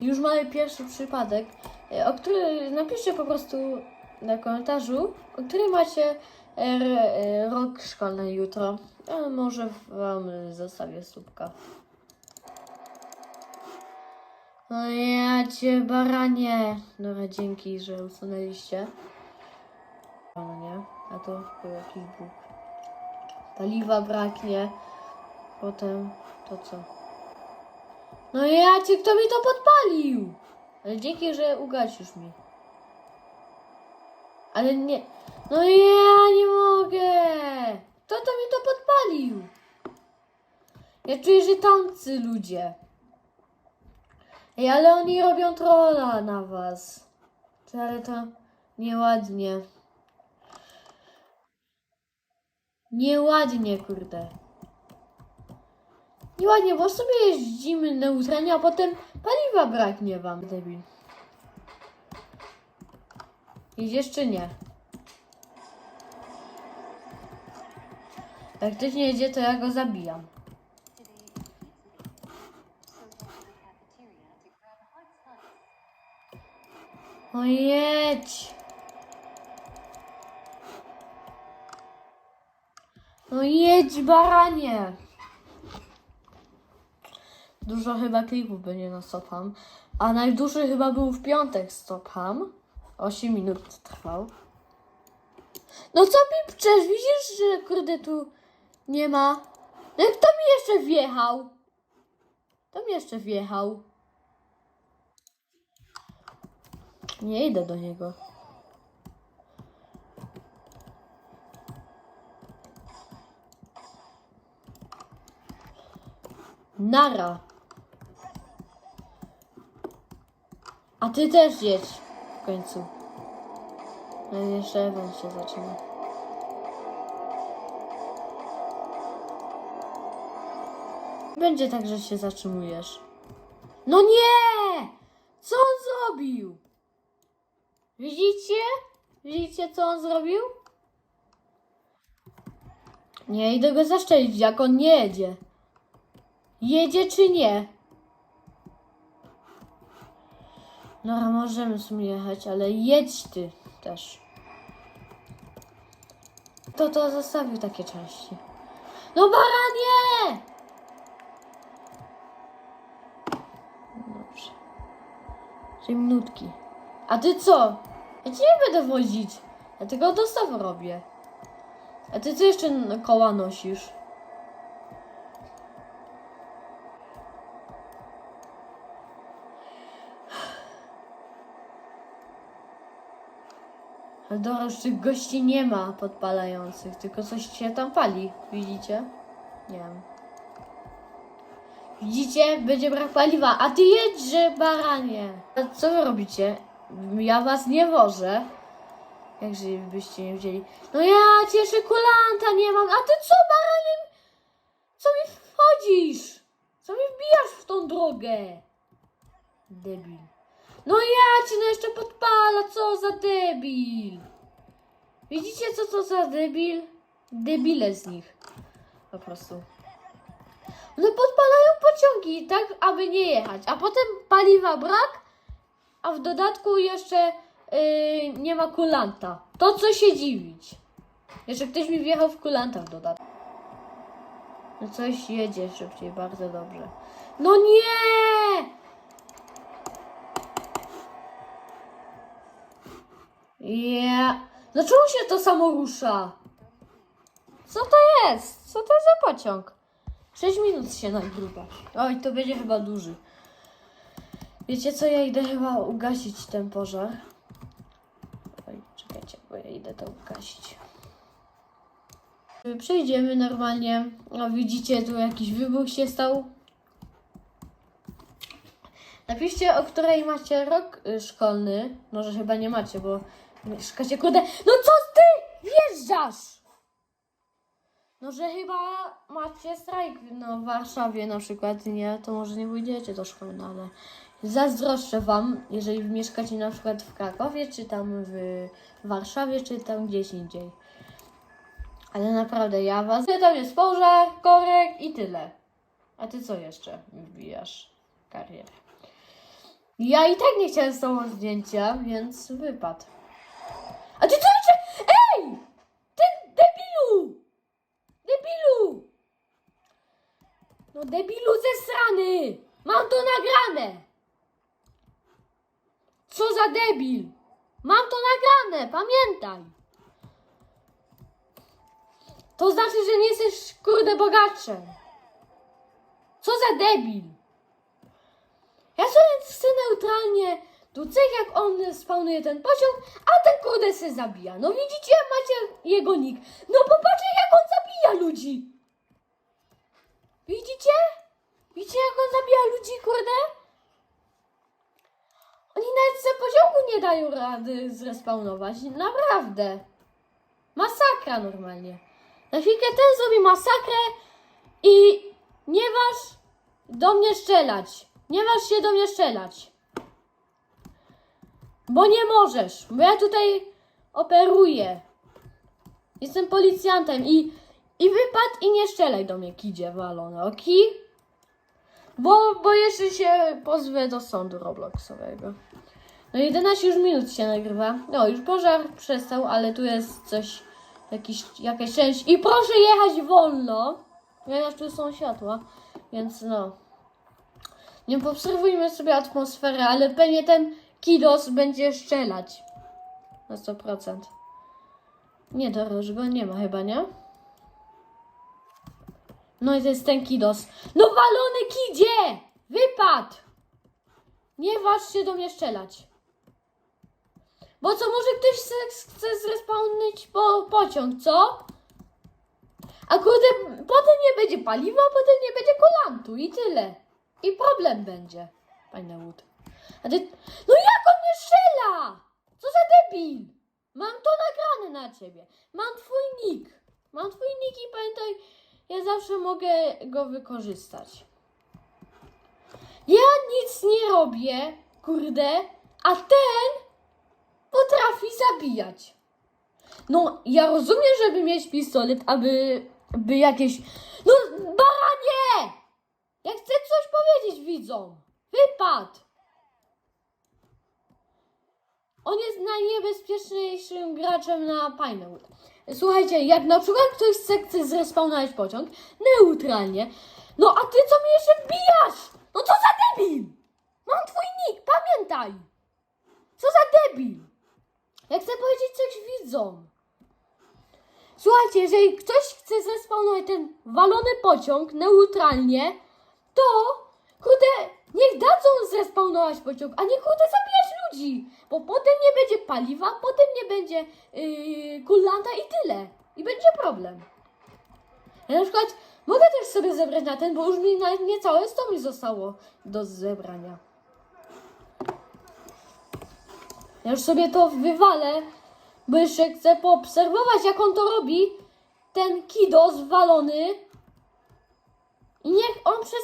Już mamy pierwszy przypadek, e, o który napiszcie po prostu na komentarzu, o który macie e, e, rok szkolny jutro. A może wam zostawię słupka. No ja cię baranie. Dobra, dzięki, że usunęliście. No nie, a to był jakiś bóg. Paliwa braknie. Potem to co? No ja cię, kto mi to podpalił? Ale dzięki, że ugasisz mi. Ale nie. No ja nie mogę! Kto to mi to podpalił? Ja czuję, że tamcy ludzie. Ej, ale oni robią trolla na was. Ale to nieładnie. Nieładnie, kurde. Nieładnie, bo sobie jeździmy neutralnie, a potem paliwa braknie wam, debil. Jedziesz czy nie? Jak ktoś nie jedzie, to ja go zabijam. O jedź! No jedź, baranie! Dużo chyba klipów będzie na Stopham, a najdłuższy chyba był w piątek Stopham. 8 minut trwał. No co pipczesz? Widzisz, że kurde tu nie ma? No kto mi jeszcze wjechał? Kto mi jeszcze wjechał? Nie idę do niego. Nara. A ty też jedź w końcu. No i jeszcze event się zaczyna. Będzie tak, że się zatrzymujesz. No nie! Co on zrobił? Widzicie? Widzicie, co on zrobił? Nie idę go zaszczelić, jak on nie jedzie. Jedzie czy nie? No, możemy w sumie jechać, ale jedź ty też. Kto to zostawił takie części? No baranie! Dobrze. Trzy minutki. A ty co? Ja cię nie będę wozić. Ja tylko dostawę robię. A ty co jeszcze koła nosisz? Tych gości nie ma podpalających, tylko coś się tam pali. Widzicie? Nie wiem. Widzicie? Będzie brak paliwa. A ty jedźże, baranie. A co wy robicie? Ja was nie wożę. Jakże byście nie wzięli. No ja cieszę kulanta nie mam. A ty co, baranie? Co mi wchodzisz? Co mi wbijasz w tą drogę? Debil. No ja cię no jeszcze podpala, co za debil. Widzicie co to za debil? Debile z nich. Po prostu. No podpalają pociągi, tak aby nie jechać. A potem paliwa brak, a w dodatku jeszcze yy, nie ma kulanta. To co się dziwić. Jeszcze ktoś mi wjechał w kulanta w dodatku. No coś jedzie szybciej, bardzo dobrze. No nie! Ja. Dlaczego się to samo rusza? Co to jest? Co to za pociąg? 6 minut się nagrywa. Oj, to będzie chyba duży. Wiecie co, ja idę chyba ugasić ten pożar. Oj, czekajcie, bo ja idę to ugasić. Przejdziemy normalnie. O, widzicie, tu jakiś wybuch się stał. Napiszcie, o której macie rok y, szkolny. Może chyba nie macie, bo mieszkacie kurde. No co ty wjeżdżasz? No, że chyba macie strajk no, w Warszawie na przykład, nie? To może nie pójdziecie do szkoły, no ale zazdroszczę wam, jeżeli mieszkacie na przykład w Krakowie, czy tam w Warszawie, czy tam gdzieś indziej. Ale naprawdę, ja was... Tam jest pożar, korek i tyle. A ty co jeszcze wbijasz? Karierę. Ja i tak nie chciałem z tobą zdjęcia, więc wypadł. A ty co jeszcze? Ej! Ty debilu! Debilu! No debilu ze strony! Mam to nagrane! Co za debil! Mam to nagrane, pamiętaj! To znaczy, że nie jesteś kurde bogatszem. Co za debil! Ja sobie chcę neutralnie docenić, jak on spawnuje ten pociąg, a ten kurde się zabija. No widzicie, macie jego nick. No popatrzcie, jak on zabija ludzi. Widzicie? Widzicie, jak on zabija ludzi, kurde? Oni nawet ze pociągu nie dają rady zrespawnować. Naprawdę. Masakra normalnie. Na chwilkę ten zrobi masakrę i nie waż do mnie strzelać. Nie waż się do mnie strzelać. Bo nie możesz, bo ja tutaj operuję. Jestem policjantem i, i wypad i nie strzelaj do mnie, kidzie walone, oki? Bo, bo jeszcze się pozwę do sądu Robloxowego. No 11 już minut się nagrywa. No już pożar przestał, ale tu jest coś, jakiś, jakaś część. I proszę jechać wolno, ponieważ tu są światła, więc no. Nie poobserwujmy sobie atmosferę, ale pewnie ten Kidos będzie strzelać. Na 100%. Nie, Doroż go nie ma chyba, nie? No i to jest ten Kidos. No walony kidzie! Wypad! Nie waż się do mnie strzelać. Bo co, może ktoś chce, chce zrespawnić po, pociąg, co? A kurde, potem nie będzie paliwa, potem nie będzie kolantu i tyle. I problem będzie, panie Wood. A ty... No jak on mnie strzela? Co za debil? Mam to nagrane na ciebie. Mam twój nick. Mam twój nick i pamiętaj, ja zawsze mogę go wykorzystać. Ja nic nie robię, kurde, a ten potrafi zabijać. No, ja rozumiem, żeby mieć pistolet, aby by jakieś... No, baranie! Ja chcę coś powiedzieć widzom. Wypad! On jest najniebezpieczniejszym graczem na Pinewood. Słuchajcie, jak na przykład ktoś chce, zrespawnować pociąg, neutralnie, no a ty co mnie jeszcze wbijasz? No co za debil! Mam twój nick, pamiętaj! Co za debil! Ja chcę powiedzieć coś widzom. Słuchajcie, jeżeli ktoś chce zespawnować ten walony pociąg neutralnie, to kurde, niech dadzą zespawnować pociąg, a nie kurde zabijać ludzi, bo potem nie będzie paliwa, potem nie będzie yy, kulanta i tyle. I będzie problem. Ja na przykład mogę też sobie zebrać na ten, bo już mi nawet niecałe 100 mi zostało do zebrania. Ja już sobie to wywalę, bo jeszcze chcę poobserwować, jak on to robi. Ten kido zwalony. I niech on przez